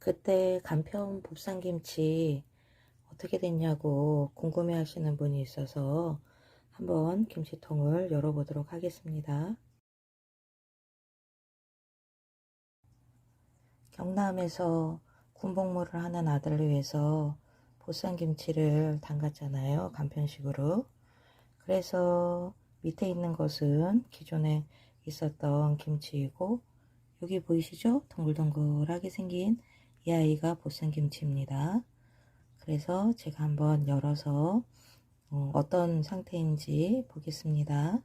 그때 간편 곱창김치 어떻게 됐냐고 궁금해 하시는 분이 있어서 한번 김치통을 열어보도록 하겠습니다. 경남에서 군복무를 하는 아들을 위해서 보쌈김치를 담갔잖아요. 간편식으로. 그래서 밑에 있는 것은 기존에 있었던 김치이고 여기 보이시죠? 동글동글하게 생긴 이 아이가 보쌈김치입니다. 그래서 제가 한번 열어서 어, 어떤 상태인지 보겠습니다.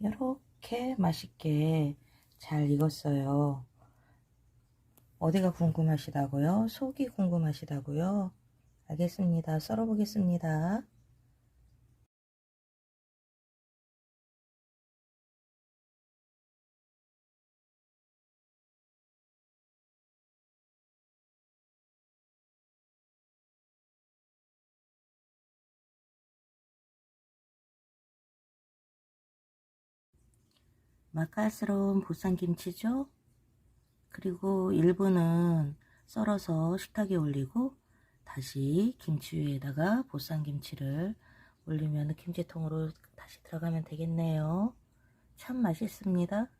이렇게 맛있게 잘 익었어요. 어디가 궁금하시다고요? 속이 궁금하시다고요? 알겠습니다. 썰어 보겠습니다. 맛깔스러운 보쌈김치죠? 그리고 일부는 썰어서 식탁에 올리고 다시 김치 위에다가 보쌈김치를 올리면 김치통으로 다시 들어가면 되겠네요. 참 맛있습니다.